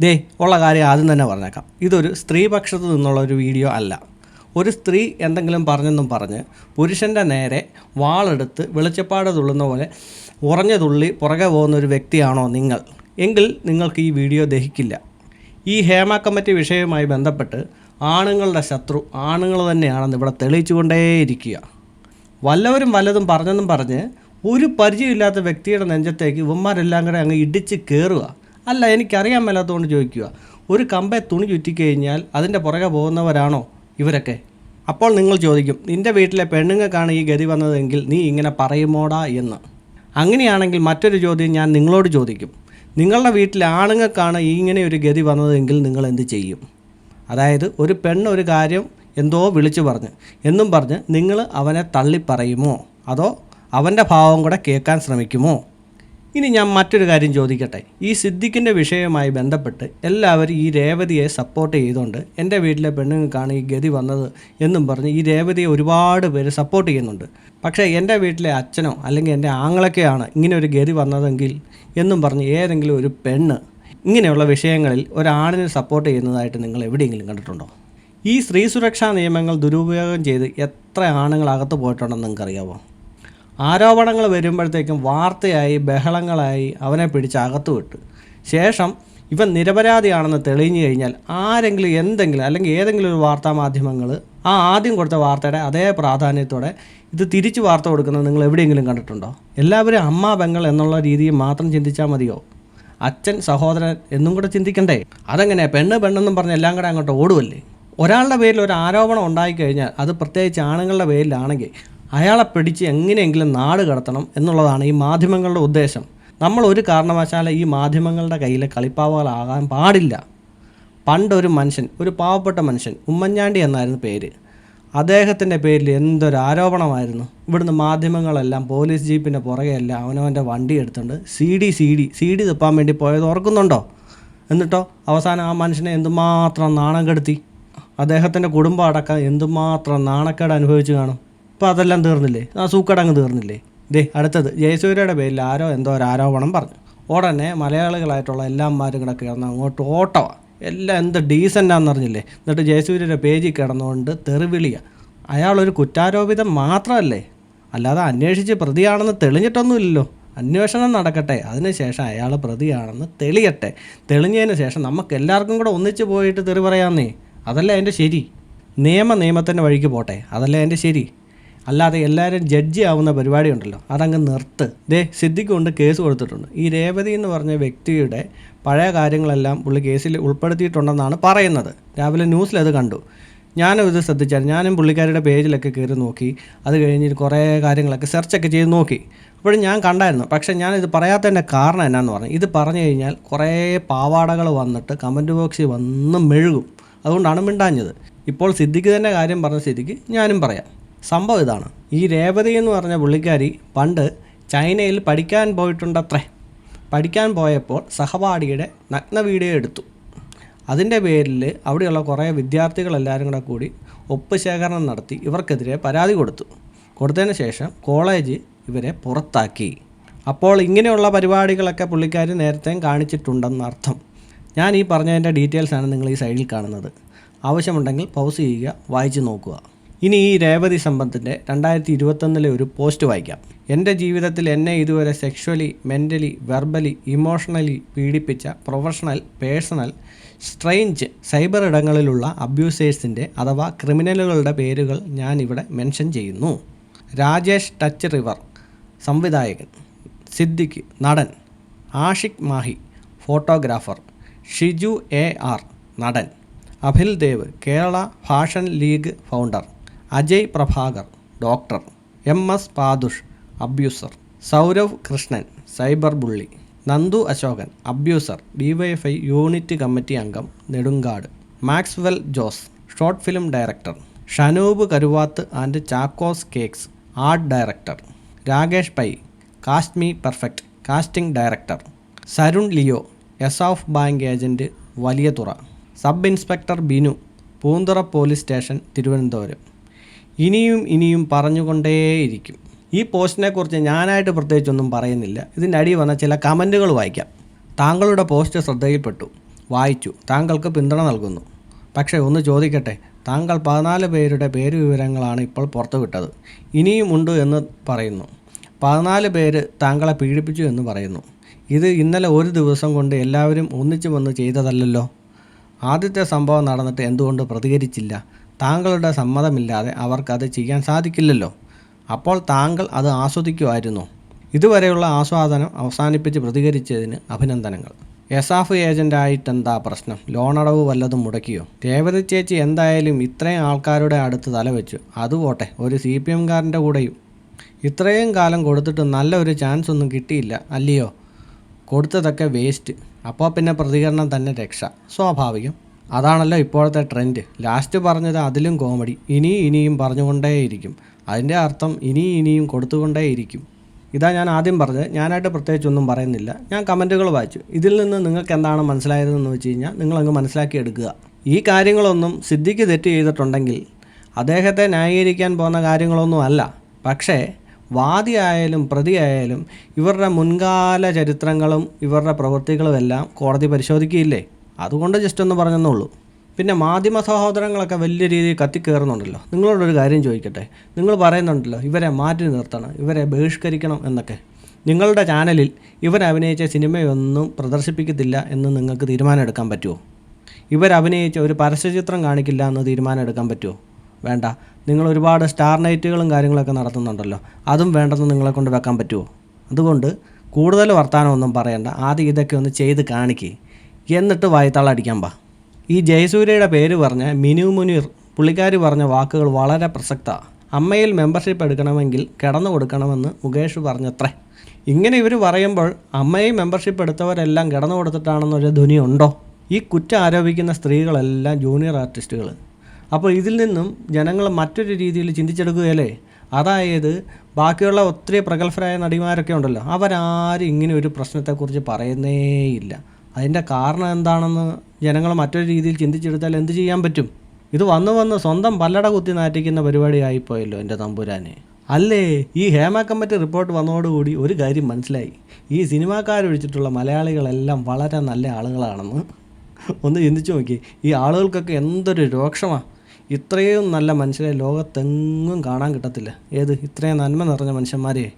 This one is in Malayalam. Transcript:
ദേ ഉള്ള കാര്യം ആദ്യം തന്നെ പറഞ്ഞേക്കാം. ഇതൊരു സ്ത്രീപക്ഷത്ത് നിന്നുള്ള ഒരു വീഡിയോ അല്ല. ഒരു സ്ത്രീ എന്തെങ്കിലും പറഞ്ഞെന്നും പറഞ്ഞ് പുരുഷന്റെ നേരെ വാളെടുത്ത് വെളിച്ചപ്പാട് തുള്ളുന്ന പോലെ ഉറഞ്ഞ തുള്ളി പുറകെ പോകുന്ന ഒരു വ്യക്തിയാണോ നിങ്ങൾ? എങ്കിൽ നിങ്ങൾക്ക് ഈ വീഡിയോ ദഹിക്കില്ല. ഈ ഹേമ കമ്മിറ്റി വിഷയവുമായി ബന്ധപ്പെട്ട് ആണുങ്ങളുടെ ശത്രു ആണുങ്ങൾ തന്നെയാണെന്ന് ഇവിടെ തെളിയിച്ചുകൊണ്ടേയിരിക്കുക. വല്ലവരും വല്ലതും പറഞ്ഞെന്നും പറഞ്ഞ് ഒരു പരിചയമില്ലാത്ത വ്യക്തിയുടെ നെഞ്ചത്തേക്ക് ഇവന്മാരെല്ലാം കൂടെ അങ്ങ് ഇടിച്ച് കയറുക അല്ല എനിക്കറിയാൻ മേലാത്തതുകൊണ്ട് ചോദിക്കുക. ഒരു കമ്പെ തുണി ചുറ്റിക്കഴിഞ്ഞാൽ അതിന്റെ പുറകെ പോകുന്നവരാണോ ഇവരൊക്കെ? അപ്പോൾ നിങ്ങൾ ചോദിക്കും നിന്റെ വീട്ടിലെ പെണ്ണുങ്ങൾക്കാണ് ഈ ഗതി വന്നതെങ്കിൽ നീ ഇങ്ങനെ പറയുമോടാ? എന്ന്. അങ്ങനെയാണെങ്കിൽ മറ്റൊരു ചോദ്യം ഞാൻ നിങ്ങളോട് ചോദിക്കും. നിങ്ങളുടെ വീട്ടിലെ ആണുങ്ങൾക്കാണ് ഇങ്ങനെ ഒരു ഗതി വന്നതെങ്കിൽ നിങ്ങൾ എന്ത് ചെയ്യും? അതായത് ഒരു പെണ്ണ് ഒരു കാര്യം എന്തോ വിളിച്ചു പറഞ്ഞ് എന്നും പറഞ്ഞ് നിങ്ങൾ അവനെ തള്ളി പറയുമോ അതോ അവന്റെ ഭാവം കൂടെ കേൾക്കാൻ ശ്രമിക്കുമോ? ഇനി ഞാൻ മറ്റൊരു കാര്യം ചോദിക്കട്ടെ. ഈ സിദ്ദിഖിന്റെ വിഷയവുമായി ബന്ധപ്പെട്ട് എല്ലാവരും ഈ രേവതിയെ സപ്പോർട്ട് ചെയ്തുകൊണ്ട് എന്റെ വീട്ടിലെ പെണ്ണുങ്ങൾക്കാണ് ഈ ഗതി വന്നത് എന്നും പറഞ്ഞ് ഈ രേവതിയെ ഒരുപാട് പേര് സപ്പോർട്ട് ചെയ്യുന്നുണ്ട്. പക്ഷേ എന്റെ വീട്ടിലെ അച്ഛനോ അല്ലെങ്കിൽ എന്റെ ആങ്ങളൊക്കെയാണ് ഇങ്ങനെ ഒരു ഗതി വന്നതെങ്കിൽ എന്നും പറഞ്ഞ് ഏതെങ്കിലും ഒരു പെണ്ണ് ഇങ്ങനെയുള്ള വിഷയങ്ങളിൽ ഒരാണിനെ സപ്പോർട്ട് ചെയ്യുന്നതായിട്ട് നിങ്ങൾ എവിടെയെങ്കിലും കണ്ടിട്ടുണ്ടോ? ഈ സ്ത്രീ സുരക്ഷാ നിയമങ്ങൾ ദുരുപയോഗം ചെയ്ത് എത്ര ആണുങ്ങൾ അകത്ത് പോയിട്ടുണ്ടെന്ന് നിങ്ങൾക്കറിയാമോ ആരോപണങ്ങൾ വരുമ്പോഴത്തേക്കും വാർത്തയായി ബഹളങ്ങളായി അവനെ പിടിച്ച് അകത്തു വിട്ടു. ശേഷം ഇവൻ നിരപരാധിയാണെന്ന് തെളിഞ്ഞു കഴിഞ്ഞാൽ ആരെങ്കിലും എന്തെങ്കിലും അല്ലെങ്കിൽ ഏതെങ്കിലും ഒരു വാർത്താ മാധ്യമങ്ങൾ ആ ആദ്യം കൊടുത്ത വാർത്തയുടെ അതേ പ്രാധാന്യത്തോടെ ഇത് തിരിച്ച് വാർത്ത കൊടുക്കുന്നത് നിങ്ങൾ എവിടെയെങ്കിലും കണ്ടിട്ടുണ്ടോ? എല്ലാവരും അമ്മ പെങ്ങൾ എന്നുള്ള രീതിയിൽ മാത്രം ചിന്തിച്ചാൽ മതിയോ? അച്ഛൻ സഹോദരൻ എന്നും കൂടെ ചിന്തിക്കണ്ടേ? അതെങ്ങനെ പെണ്ണ് പെണ്ണെന്നും പറഞ്ഞ് എല്ലാം കൂടെ അങ്ങോട്ട് ഓടുമല്ലേ ഒരാളുടെ പേരിൽ ഒരു ആരോപണം ഉണ്ടായിക്കഴിഞ്ഞാൽ അത് പ്രത്യേകിച്ച് ആണുങ്ങളുടെ പേരിലാണെങ്കിൽ അയാളെ പിടിച്ച് എങ്ങനെയെങ്കിലും നാട് കടത്തണം എന്നുള്ളതാണ് ഈ മാധ്യമങ്ങളുടെ ഉദ്ദേശം. നമ്മൾ ഒരു കാരണവശാലും ഈ മാധ്യമങ്ങളുടെ കയ്യിലെ കളിപ്പാവകളാകാൻ പാടില്ല. പണ്ടൊരു മനുഷ്യൻ ഒരു പാവപ്പെട്ട മനുഷ്യൻ ഉമ്മൻചാണ്ടി എന്നായിരുന്നു പേര്. അദ്ദേഹത്തിന്റെ പേരിൽ എന്തൊരു ആരോപണമായിരുന്നു. ഇവിടുന്ന് മാധ്യമങ്ങളെല്ലാം പോലീസ് ജീപ്പിന്റെ പുറകെയല്ല അവനവന്റെ വണ്ടി എടുത്തുകൊണ്ട് C D C D C D തുപ്പാൻ വേണ്ടി പോയത് ഓർക്കുന്നുണ്ടോ? എന്നിട്ടോ അവസാനം ആ മനുഷ്യനെ എന്തുമാത്രം നാണം കെടുത്തി? അദ്ദേഹത്തിന്റെ കുടുംബം അടക്കം എന്തുമാത്രം നാണക്കേട് അനുഭവിച്ചു കാണും? ഇപ്പോൾ അതെല്ലാം തീർന്നില്ലേ? ആ സൂക്കടങ്ങ് തീർന്നില്ലേ? ദേ അടുത്തത്. ജയസൂര്യയുടെ പേരിൽ ആരോ എന്തോ ഒരു ആരോപണം പറഞ്ഞു. ഉടനെ മലയാളികളായിട്ടുള്ള എല്ലാമാരും കൂടെ കിടന്ന് അങ്ങോട്ട് ഓട്ടമാണ് എല്ലാം എന്ത് ഡീസന്റാന്ന് അറിഞ്ഞില്ലേ? എന്നിട്ട് ജയസൂര്യയുടെ പേജിൽ കിടന്നുകൊണ്ട് തെറിവിളിയ. അയാളൊരു കുറ്റാരോപിതം മാത്രമല്ലേ? അല്ലാതെ അന്വേഷിച്ച് പ്രതിയാണെന്ന് തെളിഞ്ഞിട്ടൊന്നുമില്ലല്ലോ. അന്വേഷണം നടക്കട്ടെ. അതിനുശേഷം അയാൾ പ്രതിയാണെന്ന് തെളിയട്ടെ. തെളിഞ്ഞതിന് ശേഷം നമുക്ക് എല്ലാവർക്കും കൂടെ ഒന്നിച്ച് പോയിട്ട് തെറി പറയാമെന്നേ. അതല്ലേ അതിന്റെ ശരി? നിയമ നിയമത്തിന്റെ വഴിക്ക് പോട്ടെ. അതല്ലേ അതിന്റെ ശരി? അല്ലാതെ എല്ലാവരും ജഡ്ജി ആവുന്ന പരിപാടി ഉണ്ടല്ലോ അതങ്ങ് നിർത്ത്. ദേ സിദ്ദിഖ് കൊണ്ട് കേസ് കൊടുത്തിട്ടുണ്ട്. ഈ രേവതി എന്ന് പറഞ്ഞ വ്യക്തിയുടെ പഴയ കാര്യങ്ങളെല്ലാം പുള്ളി കേസിൽ ഉൾപ്പെടുത്തിയിട്ടുണ്ടെന്നാണ് പറയുന്നത്. രാവിലെ ന്യൂസിൽ അത് കണ്ടു. ഞാനും ഇത് ശ്രദ്ധിച്ചാൽ ഞാനും പുള്ളിക്കാരുടെ പേജിലൊക്കെ കയറി നോക്കി. അത് കഴിഞ്ഞ് കുറേ കാര്യങ്ങളൊക്കെ സെർച്ചൊക്കെ ചെയ്ത് നോക്കി. അപ്പോഴും ഞാൻ കണ്ടായിരുന്നു. പക്ഷേ ഞാനിത് പറയാത്തതിന്റെ കാരണം എന്നാന്ന് പറഞ്ഞു. ഇത് പറഞ്ഞു കഴിഞ്ഞാൽ കുറേ പാവാടകൾ വന്നിട്ട് കമന്റ് ബോക്സിൽ വന്ന് മെഴുകും. അതുകൊണ്ടാണ് മിണ്ടാഞ്ഞത്. ഇപ്പോൾ സിദ്ദിഖ് തന്നെ കാര്യം പറഞ്ഞ സ്ഥിതിക്ക് ഞാനും പറയാം. സംഭവം ഇതാണ്. ഈ രേവതി എന്ന് പറഞ്ഞ പുള്ളിക്കാരി പണ്ട് ചൈനയിൽ പഠിക്കാൻ പോയിട്ടുണ്ടത്രേ. പഠിക്കാൻ പോയപ്പോൾ സഹപാഠിയുടെ നഗ്ന വീഡിയോ എടുത്തു. അതിന്റെ പേരിൽ അവിടെയുള്ള കുറേ വിദ്യാർത്ഥികളെല്ലാവരും കൂടെ കൂടി ഒപ്പ് ശേഖരണം നടത്തി ഇവർക്കെതിരെ പരാതി കൊടുത്തു. കൊടുത്തതിന് ശേഷം കോളേജ് ഇവരെ പുറത്താക്കി. അപ്പോൾ ഇങ്ങനെയുള്ള പരിപാടികളൊക്കെ പുള്ളിക്കാർ നേരത്തെയും കാണിച്ചിട്ടുണ്ടെന്ന് അർത്ഥം. ഞാൻ ഈ പറഞ്ഞതിന്റെ ഡീറ്റെയിൽസാണ് നിങ്ങൾ ഈ സൈഡിൽ കാണുന്നത്. ആവശ്യമുണ്ടെങ്കിൽ പൗസ് ചെയ്യുക വായിച്ചു നോക്കുക. ഇനി ഈ രേവതി സമ്പത്തിന്റെ രണ്ടായിരത്തി ഇരുപത്തൊന്നിലെ ഒരു പോസ്റ്റ് വായിക്കാം. എന്റെ ജീവിതത്തിൽ എന്നെ ഇതുവരെ സെക്ഷുവലി മെന്റലി വെർബലി ഇമോഷണലി പീഡിപ്പിച്ച പ്രൊഫഷണൽ പേഴ്സണൽ സ്ട്രെയിഞ്ച് സൈബർ ഇടങ്ങളിലുള്ള അബ്യൂസേഴ്സിന്റെ അഥവാ ക്രിമിനലുകളുടെ പേരുകൾ ഞാൻ ഇവിടെ മെൻഷൻ ചെയ്യുന്നു. രാജേഷ് ടച്ച് റിവർ സംവിധായകൻ. സിദ്ദിഖ് നടൻ. Ashiq Mahi photographer Shiju A R നടൻ. Abhil Dev Kerala fashion league founder Ajay Prabhakar doctor M S Padush abuser Saurav Krishnan cyber bully Nandu Ashokan abuser DYFI unit committee അംഗം Nedumkad Maxwell Jose short film director Shanoob Karuvath and Chacko's cakes art director Rakesh Pai cast me perfect casting director Sarun Leo S of bank agent Valiyathura sub inspector Binu Poonthura police station Thiruvananthapuram ഇനിയും ഇനിയും പറഞ്ഞുകൊണ്ടേയിരിക്കും. ഈ പോസ്റ്റിനെക്കുറിച്ച് ഞാനായിട്ട് പ്രത്യേകിച്ചൊന്നും പറയുന്നില്ല. ഇതിന്റെ അടി വന്ന ചില കമന്റുകൾ വായിക്കാം. താങ്കളുടെ പോസ്റ്റ് ശ്രദ്ധയിൽപ്പെട്ടു. വായിച്ചു. താങ്കൾക്ക് പിന്തുണ നൽകുന്നു. പക്ഷേ ഒന്ന് ചോദിക്കട്ടെ. താങ്കൾ പതിനാല് പേരുടെ പേര് വിവരങ്ങളാണ് ഇപ്പോൾ പുറത്തുവിട്ടത്. ഇനിയും ഉണ്ട് എന്ന് പറയുന്നു. പതിനാല് പേര് താങ്കളെ പീഡിപ്പിച്ചു എന്ന് പറയുന്നു. ഇത് ഇന്നലെ ഒരു ദിവസം കൊണ്ട് എല്ലാവരും ഒന്നിച്ചു വന്ന് ചെയ്തതല്ലല്ലോ? ആദ്യത്തെ സംഭവം നടന്നിട്ട് എന്തുകൊണ്ട് പ്രതികരിച്ചില്ല? താങ്കളുടെ സമ്മതമില്ലാതെ അവർക്കത് ചെയ്യാൻ സാധിക്കില്ലല്ലോ. അപ്പോൾ താങ്കൾ അത് ആസ്വദിക്കുമായിരുന്നു. ഇതുവരെയുള്ള ആസ്വാദനം അവസാനിപ്പിച്ച് പ്രതികരിച്ചതിന് അഭിനന്ദനങ്ങൾ. എസ് എസാഫ് ഏജന്റായിട്ടെന്താ പ്രശ്നം? ലോണടവ് വല്ലതും മുടക്കിയോ? രേവതി ചേച്ചി എന്തായാലും ഇത്രയും ആൾക്കാരുടെ അടുത്ത് തലവെച്ചു അതുപോട്ടെ ഒരു സി പി എംകാരന്റെ കൂടെയും. ഇത്രയും കാലം കൊടുത്തിട്ട് നല്ലൊരു ചാൻസ് ഒന്നും കിട്ടിയില്ല അല്ലയോ? കൊടുത്തതൊക്കെ വേസ്റ്റ്. അപ്പോൾ പിന്നെ പ്രതികരണം തന്നെ രക്ഷ. സ്വാഭാവികം. അതാണല്ലോ ഇപ്പോഴത്തെ ട്രെൻഡ് ലാസ്റ്റ് പറഞ്ഞത് അതിലും കോമഡി ഇനി ഇനിയും പറഞ്ഞുകൊണ്ടേയിരിക്കും. അതിന്റെ അർത്ഥം ഇനി ഇനിയും കൊടുത്തുകൊണ്ടേയിരിക്കും. ഇതാ ഞാൻ ആദ്യം പറഞ്ഞത്. ഞാനായിട്ട് പ്രത്യേകിച്ചൊന്നും പറയുന്നില്ല. ഞാൻ കമന്റുകൾ വായിച്ചു. ഇതിൽ നിന്ന് നിങ്ങൾക്ക് എന്താണ് മനസ്സിലായതെന്ന് വെച്ച് കഴിഞ്ഞാൽ നിങ്ങളങ്ങ് മനസ്സിലാക്കി എടുക്കുക. ഈ കാര്യങ്ങളൊന്നും സിദ്ധിക്ക് തെറ്റ് ചെയ്തിട്ടുണ്ടെങ്കിൽ അദ്ദേഹത്തെ ന്യായീകരിക്കാൻ പോകുന്ന കാര്യങ്ങളൊന്നും അല്ല. പക്ഷേ വാദിയായാലും പ്രതിയായാലും ഇവരുടെ മുൻകാല ചരിത്രങ്ങളും ഇവരുടെ പ്രവൃത്തികളുമെല്ലാം കോടതി പരിശോധിക്കുകയില്ലേ? അതുകൊണ്ട് ജസ്റ്റ് ഒന്ന് പറഞ്ഞെന്നുള്ളൂ പിന്നെ മാധ്യമ സഹോദരങ്ങളൊക്കെ വലിയ രീതിയിൽ കത്തിക്കയറുന്നുണ്ടല്ലോ നിങ്ങളോടൊരു കാര്യം ചോദിക്കട്ടെ? നിങ്ങൾ പറയുന്നുണ്ടല്ലോ ഇവരെ മാറ്റി നിർത്തണം ഇവരെ ബഹിഷ്കരിക്കണം എന്നൊക്കെ. നിങ്ങളുടെ ചാനലിൽ ഇവരഭിനയിച്ച സിനിമയൊന്നും പ്രദർശിപ്പിക്കത്തില്ല എന്ന് നിങ്ങൾക്ക് തീരുമാനമെടുക്കാൻ പറ്റുമോ? ഇവരഭിനയിച്ച ഒരു പരസ്യചിത്രം കാണിക്കില്ല എന്ന് തീരുമാനമെടുക്കാൻ പറ്റുമോ? വേണ്ട. നിങ്ങൾ ഒരുപാട് സ്റ്റാർ നൈറ്റുകളും കാര്യങ്ങളൊക്കെ നടത്തുന്നുണ്ടല്ലോ. അതും വേണ്ടെന്ന് നിങ്ങളെ കൊണ്ട് വെക്കാൻ പറ്റുമോ? അതുകൊണ്ട് കൂടുതൽ വർത്തമാനമൊന്നും പറയണ്ട. ആദ്യം ഇതൊക്കെ ഒന്ന് ചെയ്ത് കാണിക്കുക എന്നിട്ട് വായത്താളടിക്കാൻ പാ. ഈ ജയസൂര്യയുടെ പേര് പറഞ്ഞ മിനു മുനീർ പുള്ളിക്കാരി പറഞ്ഞ വാക്കുകൾ വളരെ പ്രസക്തമാണ് അമ്മയിൽ മെമ്പർഷിപ്പ് എടുക്കണമെങ്കിൽ കിടന്നു കൊടുക്കണമെന്ന് മുകേഷ് പറഞ്ഞത്രേ. ഇങ്ങനെ ഇവർ പറയുമ്പോൾ അമ്മയെ മെമ്പർഷിപ്പ് എടുത്തവരെല്ലാം കിടന്നു കൊടുത്തിട്ടാണെന്നൊരു ധ്വനിയുണ്ടോ? ഈ കുറ്റം ആരോപിക്കുന്ന സ്ത്രീകളെല്ലാം ജൂനിയർ ആർട്ടിസ്റ്റുകൾ അപ്പോൾ ഇതിൽ നിന്നും ജനങ്ങൾ മറ്റൊരു രീതിയിൽ ചിന്തിച്ചെടുക്കുകയല്ലേ? അതായത് ബാക്കിയുള്ള ഒത്തിരി പ്രഗത്ഭരായ നടിമാരൊക്കെ ഉണ്ടല്ലോ. അവരാരും ഇങ്ങനെ ഒരു പ്രശ്നത്തെക്കുറിച്ച് പറയുന്നേയില്ല. അതിന്റെ കാരണം എന്താണെന്ന് ജനങ്ങൾ മറ്റൊരു രീതിയിൽ ചിന്തിച്ചെടുത്താൽ എന്ത് ചെയ്യാൻ പറ്റും? ഇത് വന്ന് വന്ന് സ്വന്തം പല്ലട കുത്തി നാറ്റിക്കുന്ന പരിപാടിയായിപ്പോയല്ലോ എന്റെ തമ്പുരാനെ. അല്ലേ? ഈ ഹേമ കമ്മിറ്റി റിപ്പോർട്ട് വന്നതോടുകൂടി ഒരു കാര്യം മനസ്സിലായി. ഈ സിനിമാക്കാരൊഴിച്ചിട്ടുള്ള മലയാളികളെല്ലാം വളരെ നല്ല ആളുകളാണെന്ന്. ഒന്ന് ചിന്തിച്ചു നോക്കി. ഈ ആളുകൾക്കൊക്കെ എന്തൊരു രോക്ഷമാണ് ഇത്രയും നല്ല മനുഷ്യരെ ലോകത്തെങ്ങും കാണാൻ കിട്ടത്തില്ല. ഏത്? ഇത്രയും നന്മ നിറഞ്ഞ മനുഷ്യന്മാരെ.